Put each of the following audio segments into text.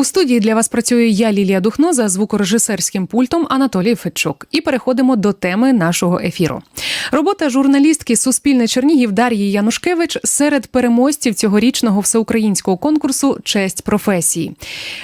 У студії для вас працює я, Лілія Духно, за звукорежисерським пультом Анатолій Федчук. І переходимо до теми нашого ефіру. Робота журналістки Суспільне Чернігів Дар'ї Янушкевич серед переможців цьогорічного всеукраїнського конкурсу Честь професії.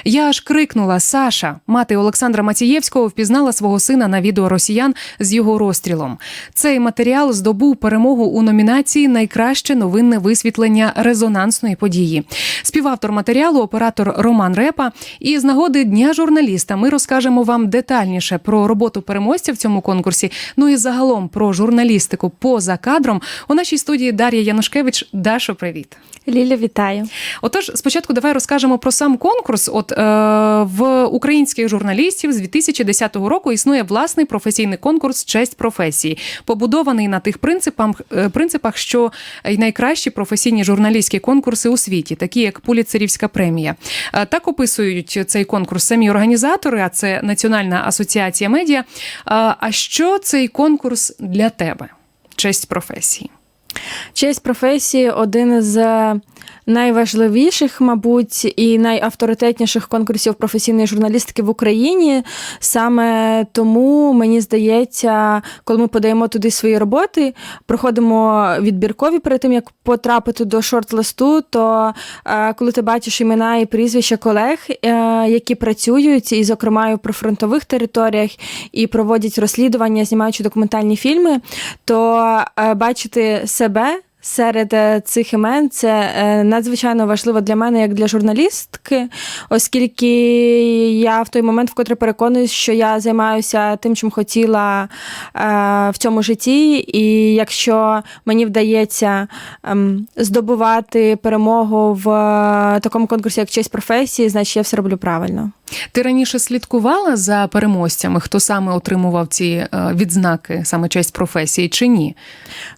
Я аж крикнула: Саша, мати Олександра Мацієвського, впізнала свого сина на відео росіян з його розстрілом. Цей матеріал здобув перемогу у номінації Найкраще новинне висвітлення резонансної події. Співавтор матеріалу, оператор Роман Репа. І з нагоди Дня журналіста ми розкажемо вам детальніше про роботу переможця в цьому конкурсі. Ну і загалом про журналістику поза кадром. У нашій студії Дар'я Янушкевич. Дашо, привіт. Ліля, вітаю. Отож, спочатку давай розкажемо про сам конкурс. От е, в українських журналістів з 2010 року існує власний професійний конкурс Честь професії, побудований на тих принципах, е, принципах, що й найкращі професійні журналістські конкурси у світі, такі як Пуліцерівська премія. Е, так описують цей конкурс самі організатори, а це Національна асоціація медіа. А що цей конкурс для тебе? Честь професії. Честь професії один з найважливіших, мабуть, і найавторитетніших конкурсів професійної журналістики в Україні. Саме тому мені здається, коли ми подаємо туди свої роботи, проходимо відбіркові перед тим, як потрапити до шорт-листу, то е, коли ти бачиш імена і прізвища колег, е, які працюють, і, зокрема, і в прифронтових територіях, і проводять розслідування, знімаючи документальні фільми, то е, бачити себе серед е, цих імен це е, надзвичайно важливо для мене, як для журналістки, оскільки я в той момент вкотре переконуюсь, що я займаюся тим, чим хотіла е, в цьому житті. І якщо мені вдається ем, здобувати перемогу в такому конкурсі, як честь професії, значить я все роблю правильно. Ти раніше слідкувала за переможцями, хто саме отримував ці відзнаки, саме честь професії, чи ні?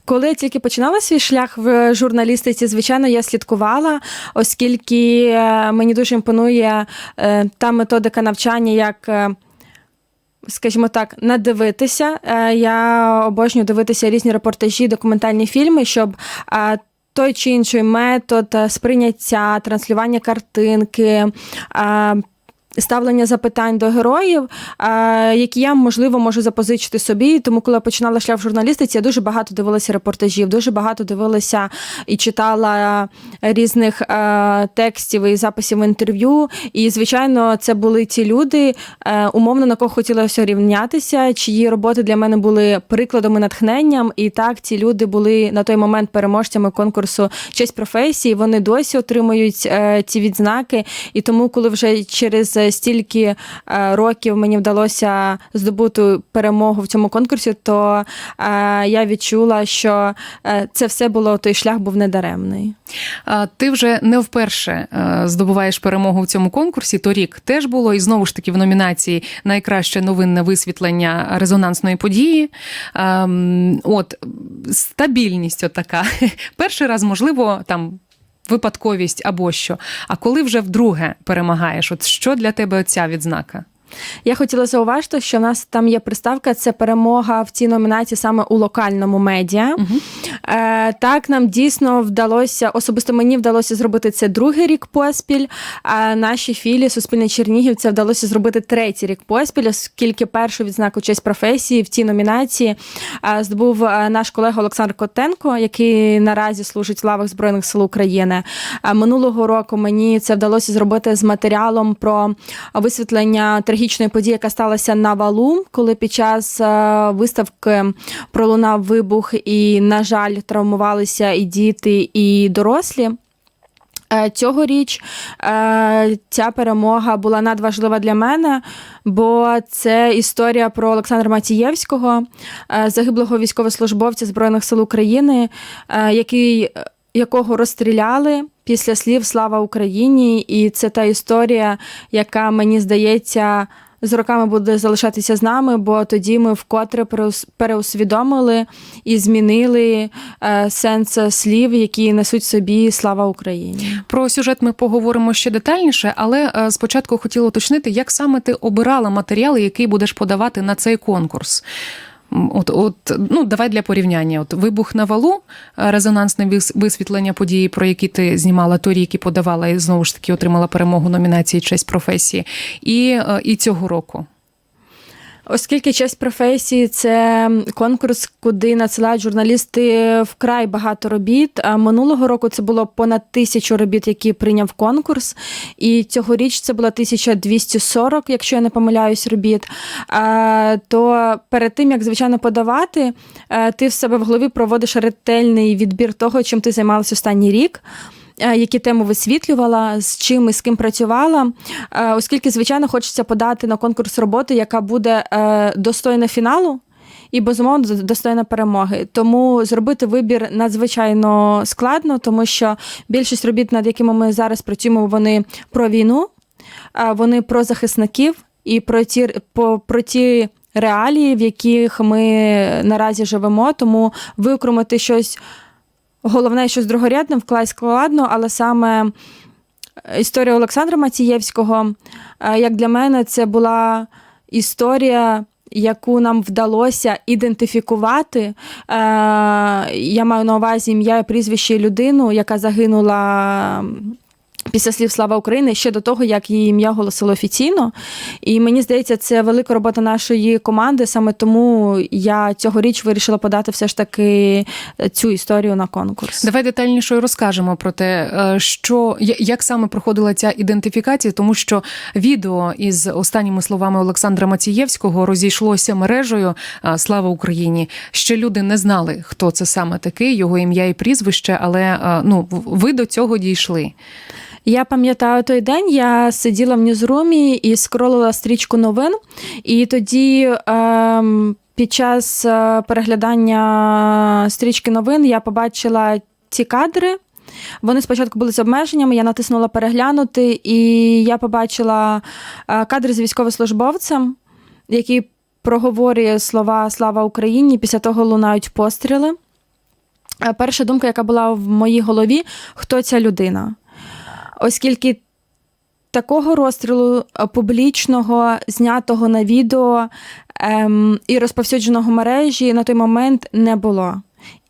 Коли я тільки починала свій шлях в журналістиці, звичайно, я слідкувала, оскільки мені дуже імпонує та методика навчання, як. Скажімо так, надивитися. Я обожнюю дивитися різні репортажі, документальні фільми, щоб той чи інший метод сприйняття, транслювання картинки. Ставлення запитань до героїв, які я можливо можу запозичити собі. Тому, коли я починала шлях в журналістиці, я дуже багато дивилася репортажів, дуже багато дивилася і читала різних текстів і записів інтерв'ю. І, звичайно, це були ті люди, умовно на кого хотілося рівнятися, чиї роботи для мене були прикладом і натхненням. І так, ці люди були на той момент переможцями конкурсу честь професії. Вони досі отримують е, ці відзнаки. І тому, коли вже через стільки е, років мені вдалося здобути перемогу в цьому конкурсі, то е, я відчула, що е, це все було той шлях був недаремний. Ти вже не вперше здобуваєш перемогу в цьому конкурсі. Торік теж було і знову ж таки в номінації Найкраще новинне висвітлення резонансної події. Ем, от стабільність, от така. Перший раз, можливо, там випадковість або що. А коли вже вдруге перемагаєш, от що для тебе ця відзнака? Я хотіла зауважити, що в нас там є приставка, це перемога в цій номінації саме у локальному медіа. Угу. Е, Так, нам дійсно вдалося, особисто мені вдалося зробити це другий рік поспіль. А нашій філії Суспільне Чернігів це вдалося зробити третій рік поспіль, оскільки першу відзнаку честь професії в цій номінації здобув наш колега Олександр Котенко, який наразі служить в лавах Збройних сил України. Минулого року мені це вдалося зробити з матеріалом про висвітлення трагічної події, яка сталася на валу, коли під час е, виставки пролунав вибух, і, на жаль, травмувалися і діти, і дорослі. Е, цьогоріч е, ця перемога була надважлива для мене, бо це історія про Олександра Матієвського, загиблого військовослужбовця Збройних сил України, який якого розстріляли після слів Слава Україні, і це та історія, яка мені здається. З роками буде залишатися з нами, бо тоді ми вкотре переусвідомили і змінили е, сенс слів, які несуть собі слава Україні. Про сюжет ми поговоримо ще детальніше, але е, спочатку хотіла уточнити, як саме ти обирала матеріали, який будеш подавати на цей конкурс. От, от, ну, давай для порівняння. От вибух на валу, е, резонансне вис- висвітлення події, про які ти знімала торік і подавала, і знову ж таки отримала перемогу номінації Честь професії, і, е, і цього року. Оскільки честь професії це конкурс, куди надсилають журналісти вкрай багато робіт. Минулого року це було понад тисячу робіт, які прийняв конкурс. І цьогоріч це було 1240, якщо я не помиляюсь, робіт. То перед тим як звичайно подавати, е, ти в себе в голові проводиш ретельний відбір того, чим ти займалась останній рік. Е, Які теми висвітлювала, з чим і з ким працювала, Е, оскільки, звичайно, хочеться подати на конкурс роботи, яка буде е, достойна фіналу і безумовно достойна перемоги. Тому зробити вибір надзвичайно складно, тому що більшість робіт, над якими ми зараз працюємо, вони про війну, вони про захисників і про ті, по- про ті реалії, в яких ми наразі живемо. Тому виокремити щось головне, що з другорядним вкласть складно, але саме історія Олександра Мацієвського, е, як для мене, це була історія. Яку нам вдалося ідентифікувати, Е, я маю на увазі ім'я і прізвище людину, яка загинула після слів Слава Україні ще до того, як її ім'я оголосили офіційно. І мені здається, це велика робота нашої команди. Саме тому я цьогоріч вирішила подати все ж таки цю історію на конкурс. Давай детальніше розкажемо про те, е, що як саме проходила ця ідентифікація, тому що відео із останніми словами Олександра Мацієвського розійшлося мережею Слава Україні. Ще люди не знали, хто це саме такий, його ім'я і прізвище, але е, ну ви до цього дійшли. Я пам'ятаю той день, я сиділа в ньюзрумі і скролила стрічку новин, і тоді. Ем, під час е, переглядання стрічки новин я побачила ці кадри. Вони спочатку були з обмеженнями, я натиснула переглянути, і я побачила е, кадри з військовослужбовцем, який проговорює слова Слава Україні. Після того лунають постріли. Е, Перша думка, яка була в моїй голові, хто ця людина? Оскільки такого розстрілу е, публічного, знятого на відео ем, і розповсюдженого мережі на той момент не було.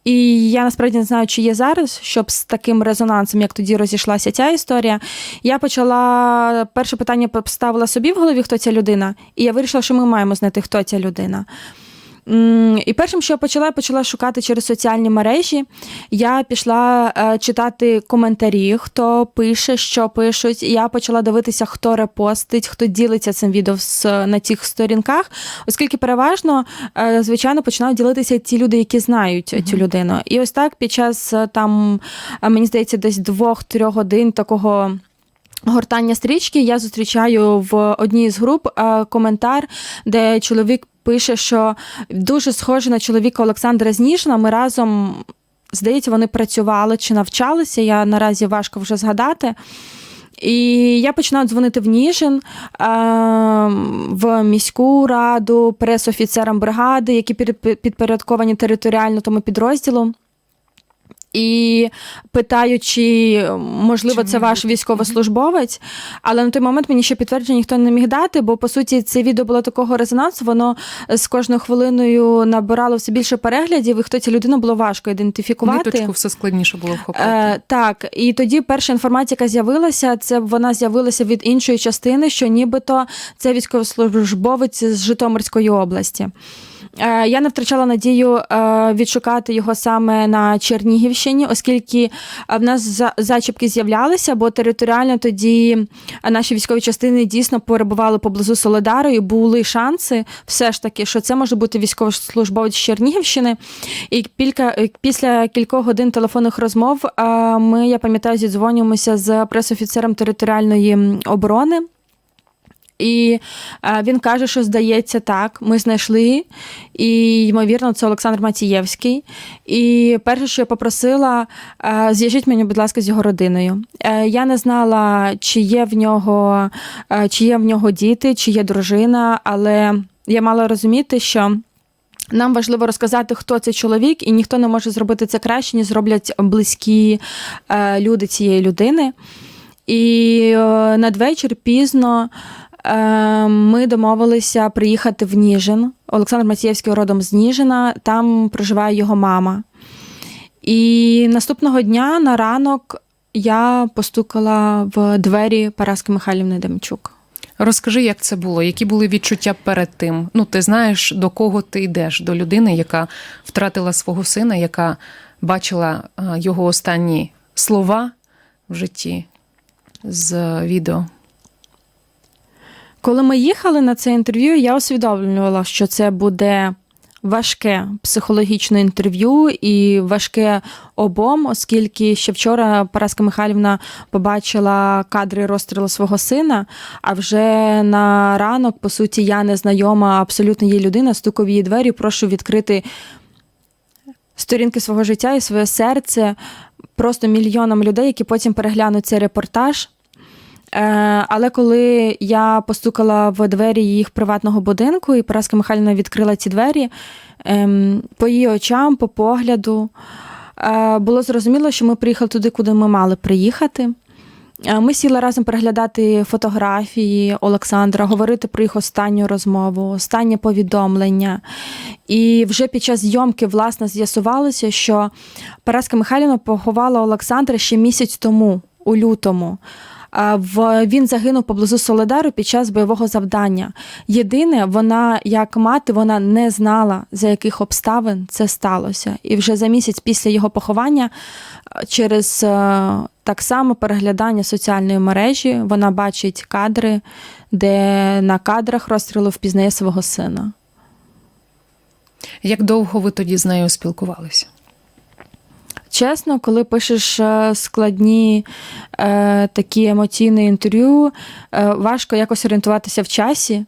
І я насправді не знаю, чи є зараз, щоб з таким резонансом, як тоді розійшлася ця історія. Я почала перше питання поставила собі в голові, хто ця людина, і я вирішила, що ми маємо знайти, хто ця людина. І першим, що я почала, я почала шукати через соціальні мережі. Я пішла е, читати коментарі, хто пише, що пишуть. Я почала дивитися, хто репостить, хто ділиться цим відео на цих сторінках, оскільки переважно, е, звичайно, починають ділитися ті люди, які знають цю людину. І ось так під час е, там, мені здається, десь двох-трьох годин такого. Гортання стрічки я зустрічаю в одній з груп коментар, де чоловік пише, що дуже схоже на чоловіка Олександра Зніжна. Ми разом, здається, вони працювали чи навчалися. Я наразі важко вже згадати. І я починаю дзвонити в Ніжин е, в міську раду, прес-офіцерам бригади, які підпорядковані територіально тому підрозділу. І питаю, чи можливо це ваш військовослужбовець, але на той момент мені ще підтвердження ніхто не міг дати, бо по суті це відео було такого резонансу, воно з кожною хвилиною набирало все більше переглядів, і хто ця людина було важко ідентифікувати. Ниточку все складніше було вхопити. Е, так, і тоді перша інформація, яка з'явилася, це вона з'явилася від іншої частини, що нібито це військовослужбовець з Житомирської області. Е, Я не втрачала надію е, відшукати його саме на Чернігівщині, оскільки е, в нас за- зачіпки з'являлися, бо територіально тоді наші військові частини дійсно перебували поблизу Солидару, і були шанси все ж таки, що це може бути військовослужбовець Чернігівщини. І пілька, після кількох годин телефонних розмов ми, я пам'ятаю, зідзвонюємося з пресофіцером територіальної оборони. І е, він каже, що здається так, ми знайшли, і ймовірно, це Олександр Матієвський. І перше, що я попросила, е, зв'яжіть мені, будь ласка, з його родиною. Е, я не знала, чи є в нього, чи є в нього діти, чи є дружина, але я мала розуміти, що. Нам важливо розказати, хто цей чоловік, і ніхто не може зробити це краще, ніж зроблять близькі люди цієї людини. І надвечір пізно Ми домовилися приїхати в Ніжин. Олександр Матієвський родом з Ніжина, там проживає його мама. І наступного дня на ранок я постукала в двері Параски Михайлівни Демчук. Розкажи, як це було, які були відчуття перед тим? Ну, ти знаєш, до кого ти йдеш? До людини, яка втратила свого сина, яка бачила е, його останні слова в житті з відео. Коли ми їхали на це інтерв'ю, я усвідомлювала, що це буде важке психологічне інтерв'ю і важке обом, оскільки ще вчора Параска Михайлівна побачила кадри розстрілу свого сина. А вже на ранок, по суті, я незнайома абсолютно її людина, стукав в її двері, прошу відкрити сторінки свого життя і своє серце просто мільйонам людей, які потім переглянуть цей репортаж. Е, Але коли я постукала в двері їх приватного будинку, і Параска Михайлівна відкрила ці двері, ем, по її очам, по погляду, е, було зрозуміло, що ми приїхали туди, куди ми мали приїхати. Е, Ми сіли разом переглядати фотографії Олександра, говорити про їх останню розмову, останнє повідомлення. І вже під час зйомки, власне, з'ясувалося, що Параска Михайлівна поховала Олександра ще місяць тому, у лютому. Він загинув поблизу Соледару під час бойового завдання. Єдине, вона як мати, вона не знала за яких обставин це сталося. І вже за місяць після його поховання, е, через е, так само переглядання соціальної мережі, вона бачить кадри, де на кадрах розстрілу впізнає свого сина. Як довго ви тоді з нею спілкувалися? Чесно, коли пишеш е, складні е, такі емоційні інтерв'ю, е, важко якось орієнтуватися в часі.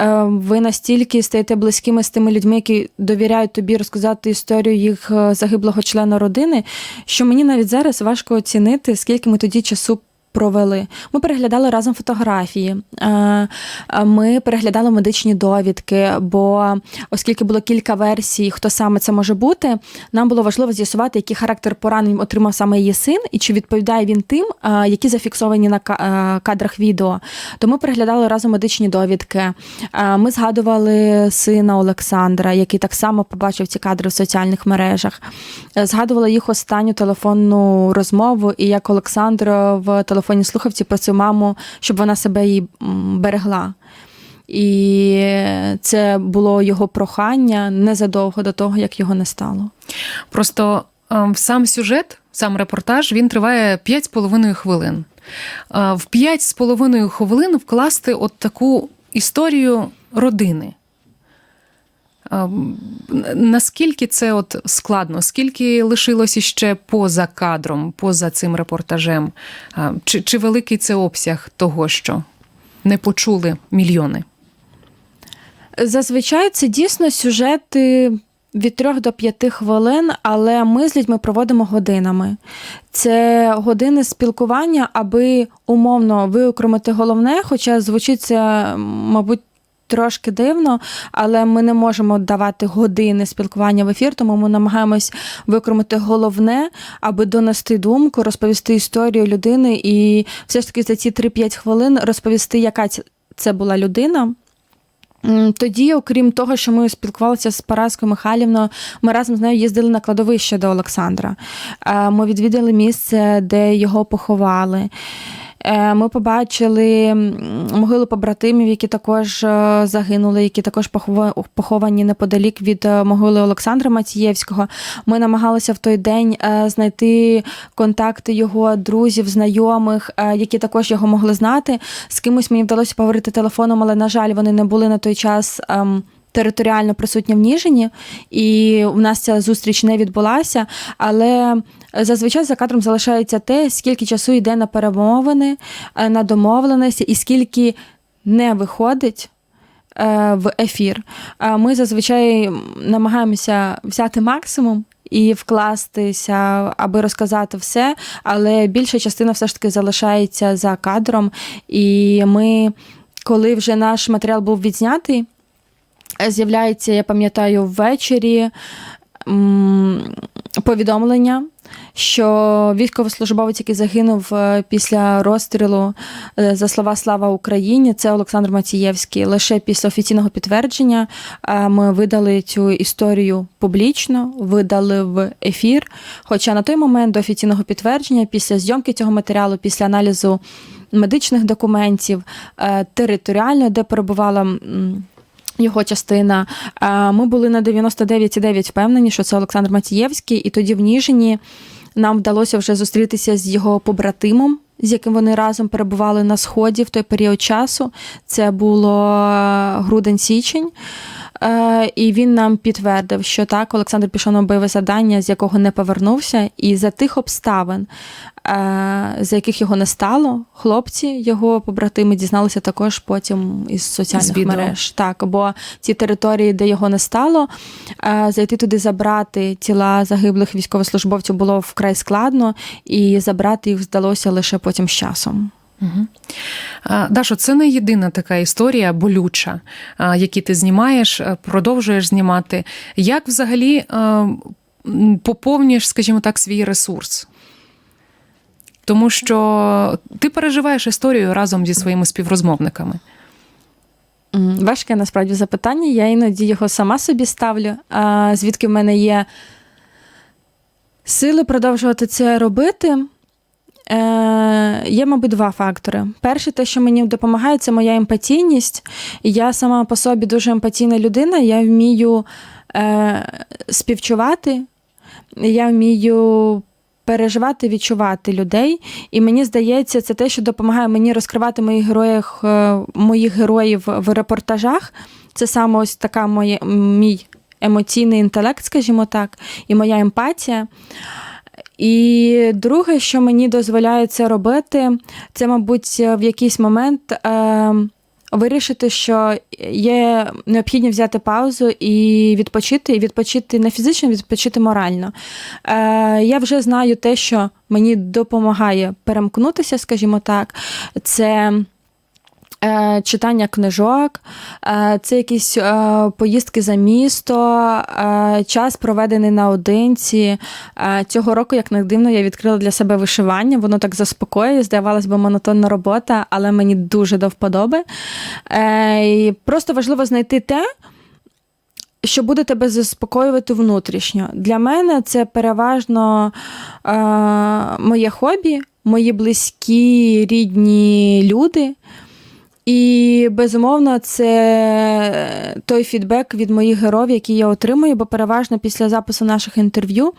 Е, ви настільки стаєте близькими з тими людьми, які довіряють тобі розказати історію їх е, загиблого члена родини, що мені навіть зараз важко оцінити, скільки ми тоді часу. Провели. Ми переглядали разом фотографії, е, е, ми переглядали медичні довідки, бо оскільки було кілька версій, хто саме це може бути, нам було важливо з'ясувати, який характер поранень отримав саме її син, і чи відповідає він тим, е, які зафіксовані на кадрах відео. То ми переглядали разом медичні довідки. Ми згадували сина Олександра, який так само побачив ці кадри в соціальних мережах. Згадувала їх останню телефонну розмову, і як Олександр в телефонній слухавці просив маму, щоб вона себе м, берегла. І це було його прохання незадовго до того, як його не стало. Просто ем, сам сюжет, сам репортаж, він триває 5,5 хвилин. Е, В 5,5 хвилин вкласти от таку історію родини. Ем, Наскільки це от складно? Скільки лишилося ще поза кадром, поза цим репортажем? Е, Чи, чи великий це обсяг того, що не почули мільйони? Зазвичай це дійсно сюжети від трьох до п'яти хвилин, але ми з людьми проводимо годинами. Це години спілкування, аби умовно виокремити головне, хоча звучить це, мабуть. Трошки дивно, але ми не можемо давати години спілкування в ефір, тому ми намагаємось викоримати головне, аби донести думку, розповісти історію людини і все ж таки за ці 3-5 хвилин розповісти, яка це була людина. Тоді, окрім того, що ми спілкувалися з Параскою Михайлівною, ми разом з нею їздили на кладовище до Олександра. Е, Ми відвідали місце, де його поховали. Е, Ми побачили м, могили побратимів, які також е, загинули, які також похова- поховані неподалік від е, могили Олександра Матієвського. Ми намагалися в той день знайти контакти його друзів, знайомих, які також його могли знати. З кимось мені вдалося поговорити телефоном, але, на жаль, вони не були на той час. Територіально присутні в Ніжині, і у нас ця зустріч не відбулася. Але зазвичай за кадром залишається те, скільки часу йде на перемовини, е, на домовленості, і скільки не виходить е, в ефір. Е, Ми зазвичай намагаємося взяти максимум. І вкластися, аби розказати все, але більша частина все ж таки залишається за кадром. І ми, коли вже наш матеріал був відзнятий, е, з'являється, я пам'ятаю, ввечері. повідомлення, що військовослужбовець, який загинув е, після розстрілу е, за слова Слава Україні, це Олександр Мацієвський. Лише після офіційного підтвердження е, ми видали цю історію публічно, видали в ефір. Хоча на той момент до офіційного підтвердження, після зйомки цього матеріалу, після аналізу медичних документів, територіально, де перебувала. Його частина. Ми були на 99,9 впевнені, що це Олександр Матієвський, і тоді в Ніжині нам вдалося вже зустрітися з його побратимом, з яким вони разом перебували на сході в той період часу. Це було е, грудень-січень. Е, І він нам підтвердив, що так, Олександр пішов на бойове завдання, з якого не повернувся, і за тих обставин, е, за яких його не стало, хлопці, його побратими дізналися також потім із соціальних відео. мереж. Так, бо ці території, де його не стало, е, зайти туди забрати тіла загиблих військовослужбовців було вкрай складно, і забрати їх вдалося лише потім з часом. Дашо, це не єдина така історія болюча, які ти знімаєш, е, продовжуєш знімати. Як взагалі е, поповнюєш, скажімо так, свій ресурс? Тому що ти переживаєш історію разом зі своїми співрозмовниками. Важке насправді запитання. Я іноді його сама собі ставлю. Звідки в мене є сили продовжувати це робити? Е, є, мабуть, два фактори. Перше, те, що мені допомагає, це моя емпатійність. Я сама по собі дуже емпатійна людина. Я вмію е, співчувати, я вмію переживати, відчувати людей. І мені здається, це те, що допомагає мені розкривати моїх героїв, е, моїх героїв в репортажах. Це саме ось така моє, мій емоційний інтелект, скажімо так, і моя емпатія. І друге, що мені дозволяє це робити, це, мабуть, в якийсь момент е, вирішити, що є необхідно взяти паузу і відпочити, і відпочити не фізично, відпочити морально. Е, я вже знаю те, що мені допомагає перемкнутися, скажімо так. Це Читання книжок, е, це якісь е, поїздки за місто, е, час проведений наодинці. Е, Цього року, як не дивно, я відкрила для себе вишивання. Воно так заспокоює, здавалось би, монотонна робота, але мені дуже до вподоби. Е, І просто важливо знайти те. Що буде тебе заспокоювати внутрішньо. Для мене це переважно е, моє хобі, мої близькі, рідні люди. І безумовно, це той фідбек від моїх героїв, який я отримую, бо переважно після запису наших інтерв'ю.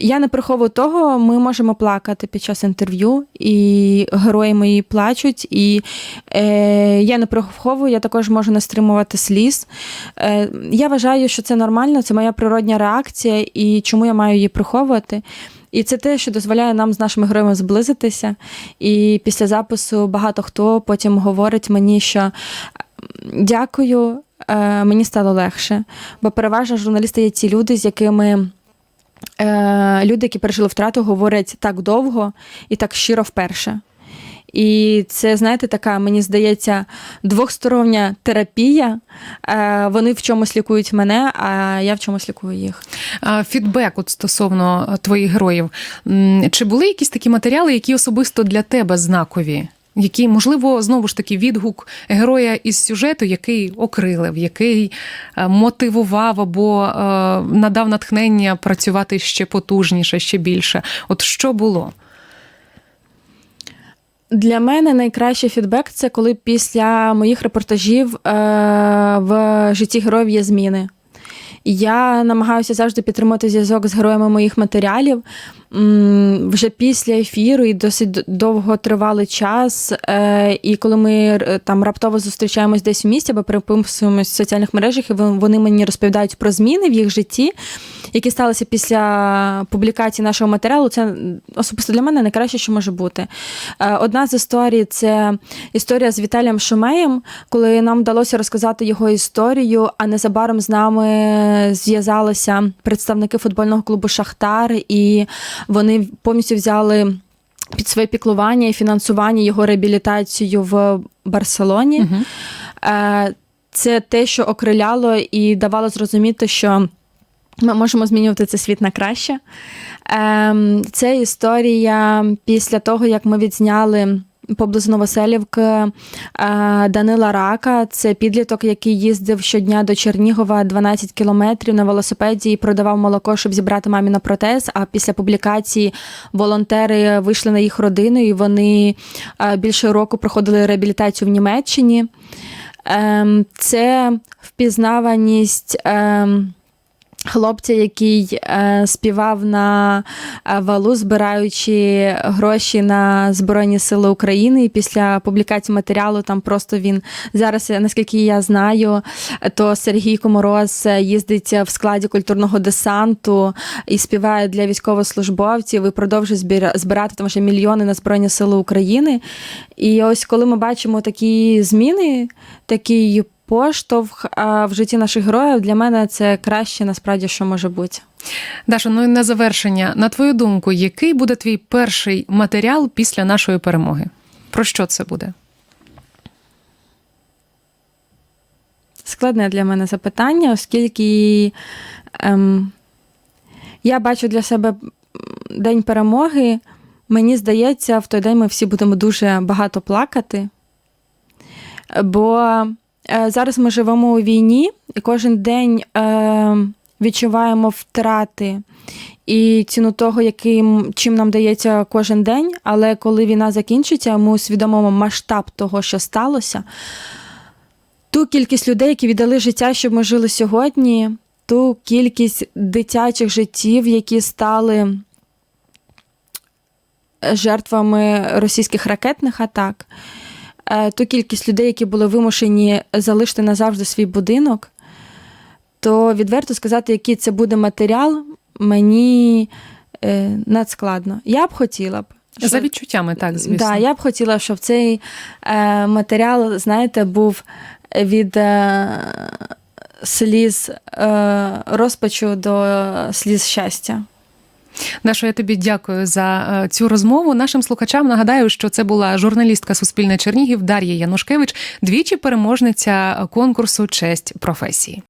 Я не приховую того, ми можемо плакати під час інтерв'ю, і герої мої плачуть, і е, я не приховую, я також можу не стримувати сліз. Е, я вважаю, що це нормально, це моя природня реакція, і чому я маю її приховувати. І це те, що дозволяє нам з нашими героями зблизитися. І після запису багато хто потім говорить мені, що дякую, е, мені стало легше. Бо переважно журналісти є ті люди, з якими. Е, люди, які пережили втрату, говорять так довго і так щиро вперше. І це, знаєте, така, мені здається, двохстороння терапія. Е, вони в чомусь лікують мене, а я в чомусь лікую їх. Фідбек от стосовно е, твоїх героїв. Чи були якісь такі матеріали, які особисто для тебе знакові? Які, можливо, знову ж таки відгук героя із сюжету, який окрилив, який е, мотивував або надав натхнення працювати ще потужніше, ще більше. От що було? Для мене найкращий фідбек це коли після моїх репортажів е, в житті героїв є зміни. Я намагаюся завжди підтримати зв'язок з героями моїх матеріалів. Вже після ефіру і досить довго тривалий час. Е, І коли ми е, там раптово зустрічаємось десь у місті або переписуємось в соціальних мережах, і вони мені розповідають про зміни в їх житті, які сталися після публікації нашого матеріалу, це особисто для мене найкраще, що може бути. Е, Одна з історій це історія з Віталієм Шумеєм, коли нам вдалося розказати його історію, а незабаром з нами зв'язалися представники футбольного клубу Шахтар, і вони повністю взяли. Під своє піклування і фінансування його реабілітацію в Барселоні. Угу. Це те, що окриляло і давало зрозуміти, що Ми можемо змінювати цей світ на краще. Ем, Це історія після того, як ми відзняли поблизу Новоселівки е, Данила Рака. Це підліток, який їздив щодня до Чернігова 12 кілометрів на велосипеді і продавав молоко, щоб зібрати мамі на протез. А після публікації волонтери вийшли на їх родину, і вони е, більше року проходили реабілітацію в Німеччині. Ем, Це впізнаваність. Хлопця, який е, співав на е, валу, збираючи гроші на Збройні Сили України. І після публікації матеріалу там просто він зараз, наскільки я знаю, то Сергій Комороз е, їздить в складі культурного десанту і співає для військовослужбовців і продовжує збирати там вже мільйони на Збройні Сили України. І ось коли ми бачимо такі зміни, такий поштовх а, в житті наших героїв, для мене це краще насправді, що може бути. Даша, ну і на завершення, на твою думку, який буде твій перший матеріал після нашої перемоги? Про що це буде? Складне для мене запитання, оскільки ем, я бачу для себе День перемоги. Мені здається, в той день ми всі будемо дуже багато плакати. Бо зараз ми живемо у війні, і кожен день е, відчуваємо втрати і ціну того, яким, чим нам дається кожен день. Але коли війна закінчиться, ми усвідомимо масштаб того, що сталося. Ту кількість людей, які віддали життя, щоб ми жили сьогодні, ту кількість дитячих життів, які стали жертвами російських ракетних атак, е, ту кількість людей, які були вимушені залишити назавжди свій будинок, то відверто сказати, який це буде матеріал, мені е, надскладно. Я б хотіла б. За відчуттями, так, звісно. Да, я б хотіла, щоб цей е, матеріал, знаєте, був від е, сліз е, розпачу до сліз щастя. Дашо, я тобі дякую за е, цю розмову. Нашим слухачам нагадаю, що це була журналістка Суспільне Чернігів Дар'я Янушкевич, двічі переможниця конкурсу Честь професії.